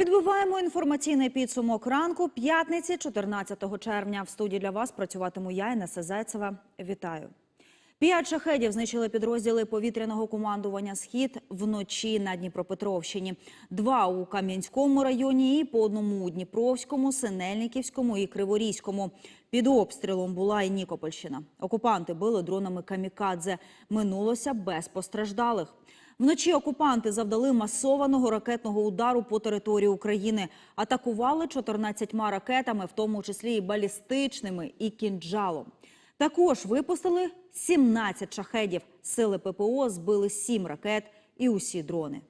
Підбиваємо інформаційний підсумок ранку п'ятниці, 14 червня. В студії для вас працюватиму я, Інеса Зайцева. Вітаю. П'ять шахедів знищили підрозділи повітряного командування «Схід» вночі на Дніпропетровщині. Два у Кам'янському районі і по одному у Дніпровському, Синельниківському і Криворізькому. Під обстрілом була і Нікопольщина. Окупанти били дронами «Камікадзе». Минулося без постраждалих. Вночі окупанти завдали масованого ракетного удару по території України. Атакували 14 ракетами, в тому числі і балістичними, і кінджалом. Також випустили 17 шахедів. Сили ППО збили 7 ракет і усі дрони.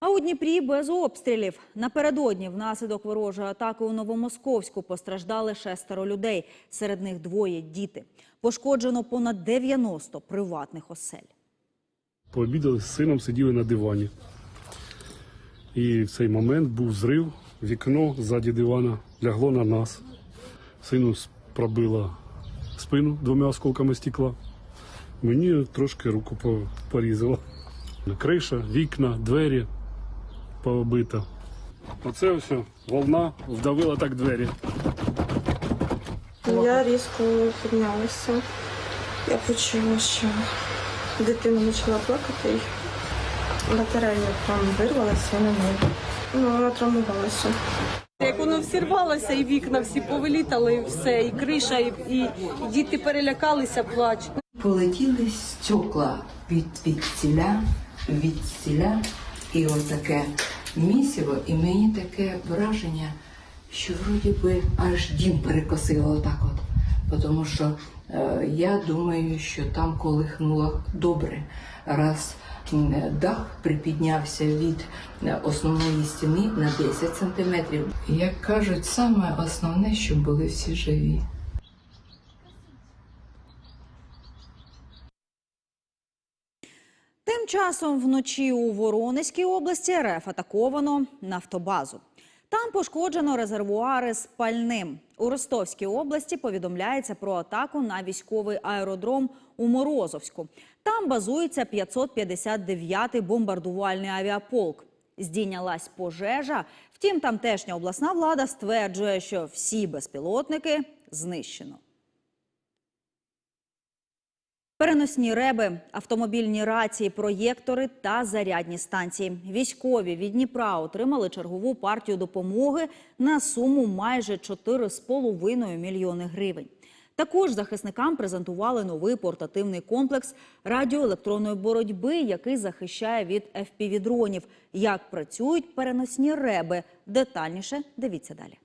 А у Дніпрі без обстрілів. Напередодні внаслідок ворожої атаки у Новомосковську постраждали шестеро людей. Серед них двоє діти. Пошкоджено понад 90 приватних осель. Пообідали з сином, сиділи на дивані. І в цей момент був зрив, вікно ззаді дивана лягло на нас. Сину пробило спину двома осколками стекла. Мені трошки руку порізало. Криша, вікна, двері побита. Оце ось волна вдавила так двері. Я різко піднялася. Я почула, що дитина почала плакати і батарея там вирвалася на неї. Ну, вона травмувалася. Як воно всі рвалося, і вікна всі повилітали, і все, і криша, і, і, і діти перелякалися, плачуть. Полетіли стекла від, від ціля, від ціля, і отаке місиво, і мені таке враження, що вроді би аж дім перекосило отак от. Тому що е, я думаю, що там колихнуло добре, раз дах припіднявся від е, основної стіни на 10 сантиметрів. Як кажуть, саме основне, щоб були всі живі. Тим часом вночі у Воронезькій області РФ атаковано нафтобазу. Там пошкоджено резервуари з пальним. У Ростовській області повідомляється про атаку на військовий аеродром у Морозовську. Там базується 559-й бомбардувальний авіаполк. Здійнялась пожежа. Втім, тамтешня обласна влада стверджує, що всі безпілотники знищено. Переносні реби, автомобільні рації, проєктори та зарядні станції. Військові від Дніпра отримали чергову партію допомоги на суму майже 4,5 мільйони гривень. Також захисникам презентували новий портативний комплекс радіоелектронної боротьби, який захищає від FPV-дронів. Як працюють переносні реби? Детальніше дивіться далі.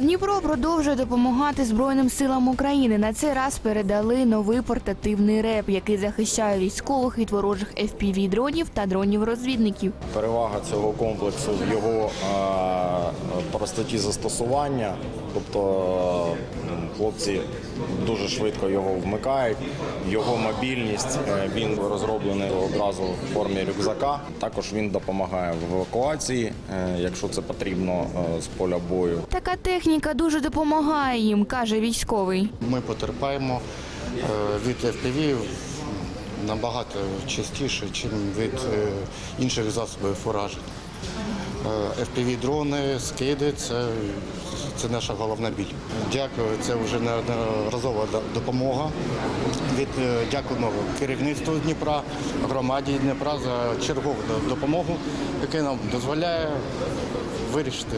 Дніпро продовжує допомагати Збройним силам України. На цей раз передали новий портативний реп, який захищає військових від ворожих fpv дронів та дронів-розвідників. Перевага цього комплексу в його простоті застосування, тобто хлопці дуже швидко його вмикають. Його мобільність е, він розроблений одразу в формі рюкзака. Також він допомагає в евакуації, е, якщо це потрібно е, з поля бою. Така техніка дуже допомагає їм, каже військовий. Ми потерпаємо від FPV набагато частіше, ніж від інших засобів ураження. FPV-дрони, скиди це, це наша головна біль. Дякую, це вже неодноразова допомога. Від, е, дякуємо керівництву Дніпра, громаді Дніпра за чергову допомогу, яка нам дозволяє вирішити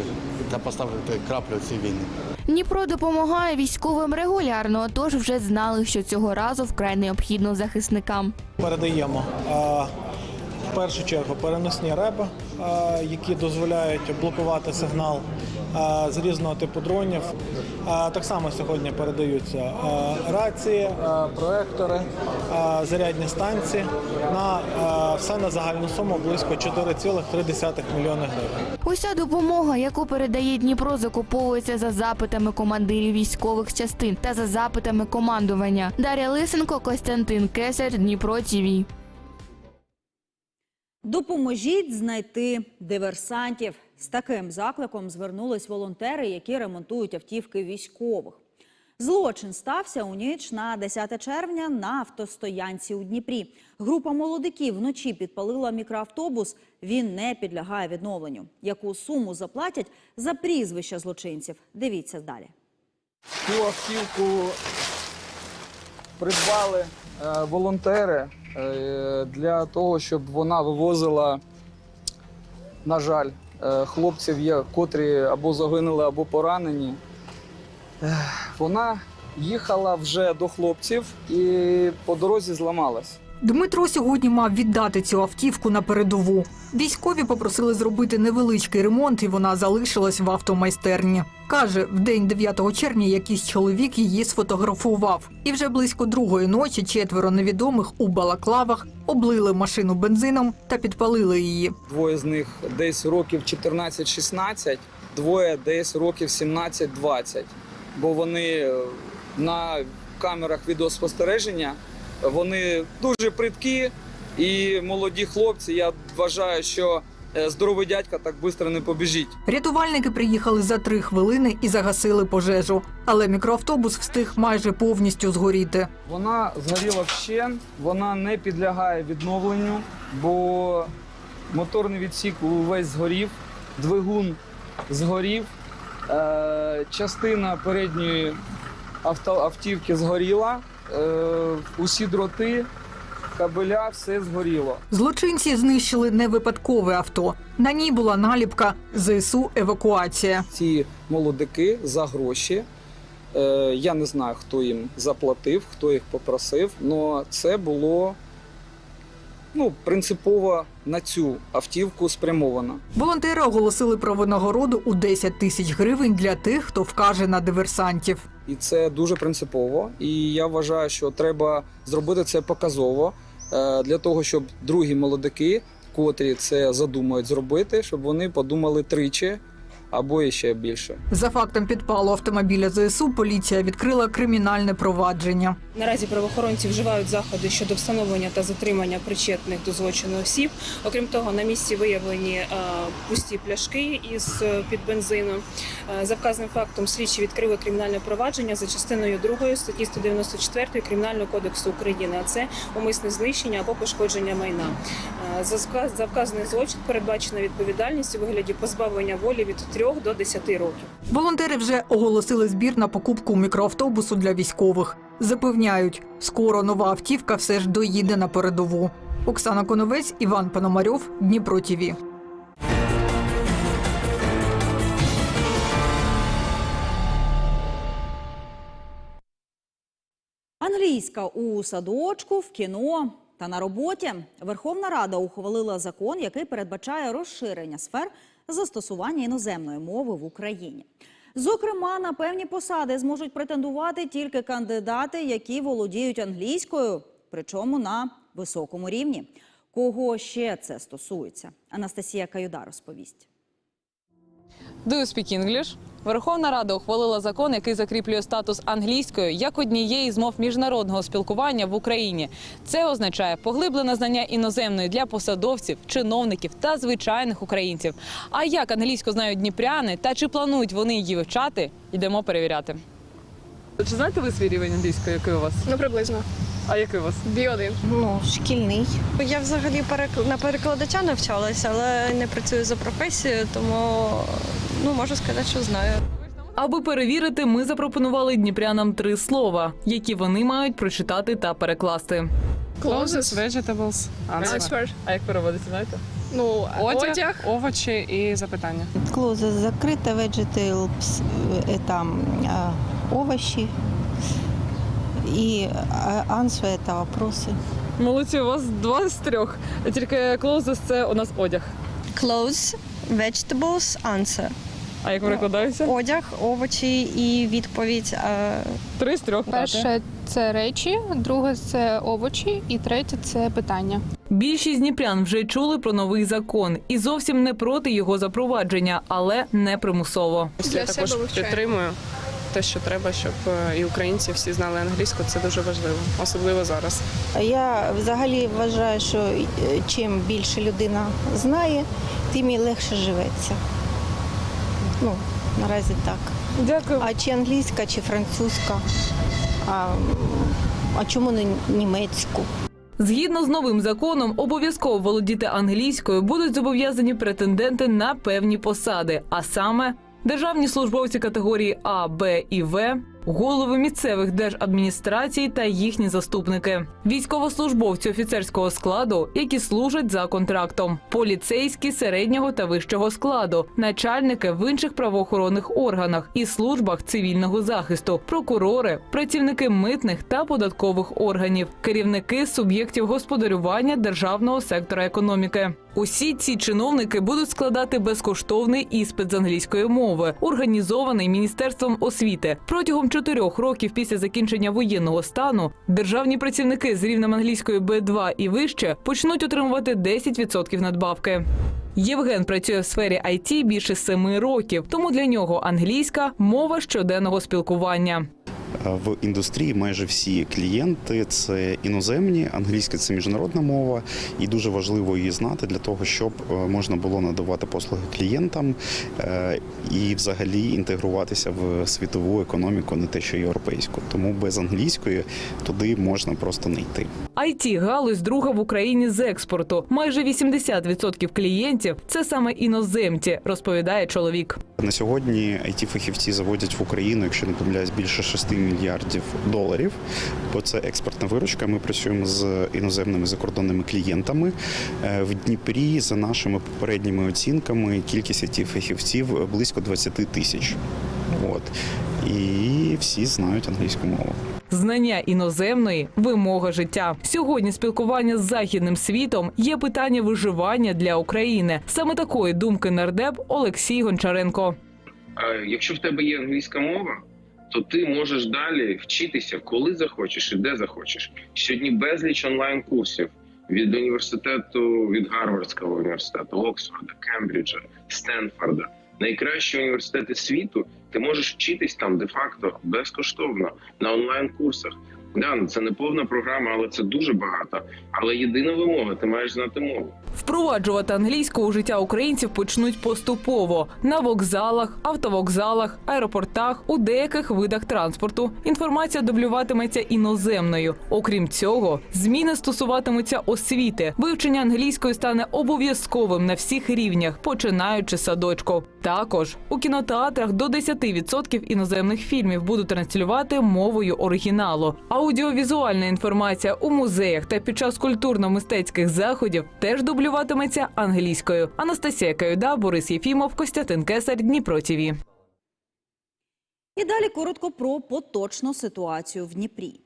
та поставити краплю в цій війні. Дніпро допомагає військовим регулярно, тож вже знали, що цього разу вкрай необхідно захисникам. передаємо е, в першу чергу переносні реби, е, які дозволяють блокувати сигнал е, з різного типу дронів. Е, Так само сьогодні передаються рації, проектори, зарядні станції на все на загальну суму близько 4,3 мільйони гривень. Уся допомога, яку передає Дніпро, закуповується за запитами командирів військових частин та за запитами командування. Дар'я Лисенко, Костянтин Кесар, Дніпро ТІВІ. Допоможіть знайти диверсантів. З таким закликом звернулись волонтери, які ремонтують автівки військових. Злочин стався у ніч на 10 червня на автостоянці у Дніпрі. Група молодиків вночі підпалила мікроавтобус. Він не підлягає відновленню. Яку суму заплатять за прізвища злочинців? Дивіться далі. Цю автівку придбали е, волонтери для того, щоб вона вивозила, на жаль, е, хлопців котрі або загинули, або поранені. Вона їхала вже до хлопців і по дорозі зламалась. Дмитро сьогодні мав віддати цю автівку на передову. Військові попросили зробити невеличкий ремонт, і вона залишилась в автомайстерні. Каже, в день 9 червня якийсь чоловік її сфотографував. І вже близько другої ночі четверо невідомих у балаклавах облили машину бензином та підпалили її. Двоє з них десь років 14-16, двоє десь років 17-20. Бо вони е, на камерах відеоспостереження вони дуже приткі і молоді хлопці. Я вважаю, що е, здоровий дядька так швидко не побіжить. Рятувальники приїхали за три хвилини і загасили пожежу. Але мікроавтобус встиг майже повністю згоріти. Вона згоріла вщен, вона не підлягає відновленню, бо моторний відсік увесь згорів, двигун згорів, е, частина передньої авто, автівки згоріла, усі дроти, кабеля, все згоріло. Злочинці знищили не випадкове авто. На ній була наліпка ЗСУ евакуація. Ці молодики за гроші. е, Я не знаю, хто їм заплатив, хто їх попросив, але це було ну, принципово на цю автівку спрямовано. Волонтери оголосили про винагороду у 10 тисяч гривень для тих, хто вкаже на диверсантів. І це дуже принципово. І я вважаю, що треба зробити це показово е, для того, щоб другі молодики, котрі це задумають зробити, щоб вони подумали тричі або іще більше. За фактом підпалу автомобіля ЗСУ поліція відкрила кримінальне провадження. Наразі правоохоронці вживають заходи щодо встановлення та затримання причетних до злочину осіб. Окрім того, на місці виявлені е, пусті пляшки із е, під бензину. Е, За вказаним фактом слідчі відкрили кримінальне провадження за частиною 2 статті 194 Кримінального кодексу України, а це умисне знищення або пошкодження майна. Е, за вказаний злочин передбачена відповідальність у вигляді позбавлення волі від 3 до 10 років. Волонтери вже оголосили збір на покупку мікроавтобусу для військових. Запевняють, скоро нова автівка все ж доїде на передову. Оксана Коновець, Іван Пономарьов, Дніпро ТІВІ. Англійська у садочку, в кіно та на роботі. Верховна Рада ухвалила закон, який передбачає розширення сфер застосування іноземної мови в Україні. Зокрема, на певні посади зможуть претендувати тільки кандидати, які володіють англійською, причому на високому рівні. Кого ще це стосується? Анастасія Каюда розповість. Do you speak English? Верховна Рада ухвалила закон, який закріплює статус англійської як однієї з мов міжнародного спілкування в Україні. Це означає поглиблене знання іноземної для посадовців, чиновників та звичайних українців. А як англійську знають дніпряни та чи планують вони її вивчати, йдемо перевіряти. Чи знаєте ви свій рівень англійської? Який у вас? Ну, приблизно. А який у вас? Бі-1. Ну, шкільний. Я взагалі на перекладача навчалася, але не працюю за професією, тому ну, можу сказати, що знаю. Аби перевірити, ми запропонували дніпрянам три слова, які вони мають прочитати та перекласти. Clothes, vegetables, answer. А як переводиться, знаєте? Ну, одяг. овочі і запитання. Клоза закрыта, vegetables – это а, овощи, и а, answer – это вопросы. Молодці, у вас два з трьох. Тільки clothes – це у нас одяг. Clothes, vegetables, answer. А як перекладається? Одяг, овочі і відповідь. А, Три з трьох. Перше це речі, друге це овочі, і третє це питання. Більшість дніпрян вже чули про новий закон і зовсім не проти його запровадження, але не примусово. Я також підтримую те, що треба, щоб і українці всі знали англійську. Це дуже важливо, особливо зараз. Я взагалі вважаю, що е, чим більше людина знає, тим їй легше живеться. Ну, наразі так. Дякую. А чи англійська, чи французька? А, а чому не німецьку? Згідно з новим законом, обов'язково володіти англійською будуть зобов'язані претенденти на певні посади, а саме державні службовці категорії А, Б і В, голови місцевих держадміністрацій та їхні заступники, військовослужбовці офіцерського складу, які служать за контрактом, поліцейські середнього та вищого складу, начальники в інших правоохоронних органах і службах цивільного захисту, прокурори, працівники митних та податкових органів, керівники суб'єктів господарювання державного сектора економіки. Усі ці чиновники будуть складати безкоштовний іспит з англійської мови, організований міністерством освіти. Протягом чотирьох років після закінчення воєнного стану державні працівники з рівнем англійської Б2 і вище почнуть отримувати 10% надбавки. Євген працює в сфері IT більше семи років, тому для нього англійська мова щоденного спілкування. В індустрії майже всі клієнти це іноземні, англійська це міжнародна мова, і дуже важливо її знати для того, щоб е, можна було надавати послуги клієнтам е, і взагалі інтегруватися в світову економіку, не те, що європейську. Тому без англійської туди можна просто не йти. it галузь друга в Україні з експорту. Майже 80% клієнтів це саме іноземці, розповідає чоловік. На сьогодні it фахівці заводять в Україну, якщо не помиляюсь, більше 6 мільярдів доларів. Бо це експортна виручка. Ми працюємо з іноземними закордонними клієнтами. Е, В Дніпрі, за нашими попередніми оцінками, кількість it фахівців близько 20 тисяч. От і всі знають англійську мову. Знання іноземної вимога життя. Сьогодні спілкування з західним світом є питання виживання для України. Саме такої думки нардеп Олексій Гончаренко. Е, Якщо в тебе є англійська мова, то ти можеш далі вчитися, коли захочеш і де захочеш. Сьогодні безліч онлайн курсів від університету, від Гарвардського університету, Оксфорда, Кембриджа, Стенфорда. Найкращі університети світу. Ти можеш вчитись там де-факто безкоштовно на онлайн курсах. Да, це не повна програма, але це дуже багато. Але єдина вимога ти маєш знати мову. Впроваджувати англійську у життя українців почнуть поступово на вокзалах, автовокзалах, аеропортах, у деяких видах транспорту. Інформація дублюватиметься іноземною. Окрім цього, зміни стосуватимуться освіти. Вивчення англійської стане обов'язковим на всіх рівнях, починаючи з садочку. Також у кінотеатрах до 10% іноземних фільмів будуть транслювати мовою оригіналу. Аудіовізуальна інформація у музеях та під час культурно-мистецьких заходів теж дублюватиметься англійською. Анастасія Каюда, Борис Єфімов, Костятин Кесар, Дніпро ТІВІ. І далі коротко про поточну ситуацію в Дніпрі.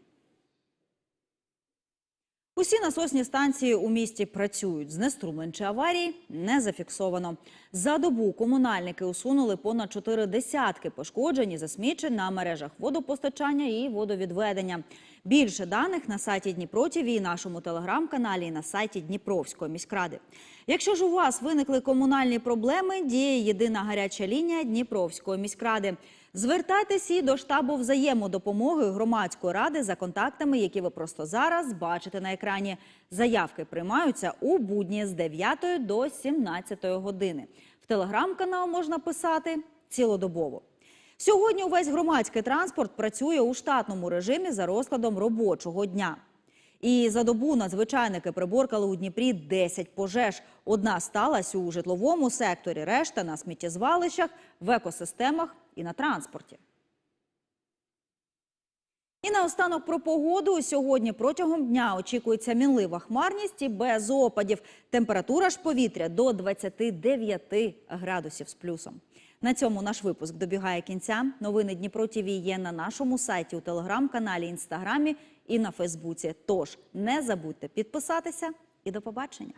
Усі насосні станції у місті працюють. Знеструмлень чи аварії не зафіксовано. За добу комунальники усунули понад чотири десятки пошкоджень і засмічень на мережах водопостачання і водовідведення. Більше даних на сайті Дніпро ТІВІ, нашому телеграм-каналі і на сайті Дніпровської міськради. Якщо ж у вас виникли комунальні проблеми, діє єдина гаряча лінія Дніпровської міськради. Звертайтесь і до штабу взаємодопомоги громадської ради за контактами, які ви просто зараз бачите на екрані. Заявки приймаються у будні з 9 до 17 години. В телеграм-канал можна писати цілодобово. Сьогодні увесь громадський транспорт працює у штатному режимі за розкладом робочого дня. І за добу надзвичайники приборкали у Дніпрі 10 пожеж. Одна сталася у житловому секторі, решта на сміттєзвалищах, в екосистемах і на транспорті. І наостанок про погоду. Сьогодні протягом дня очікується мінлива хмарність і без опадів. Температура ж повітря до 29 градусів з плюсом. На цьому наш випуск добігає кінця. Новини Дніпро ТІВІ є на нашому сайті, у телеграм-каналі, інстаграмі і на Фейсбуці. Тож не забудьте підписатися і до побачення.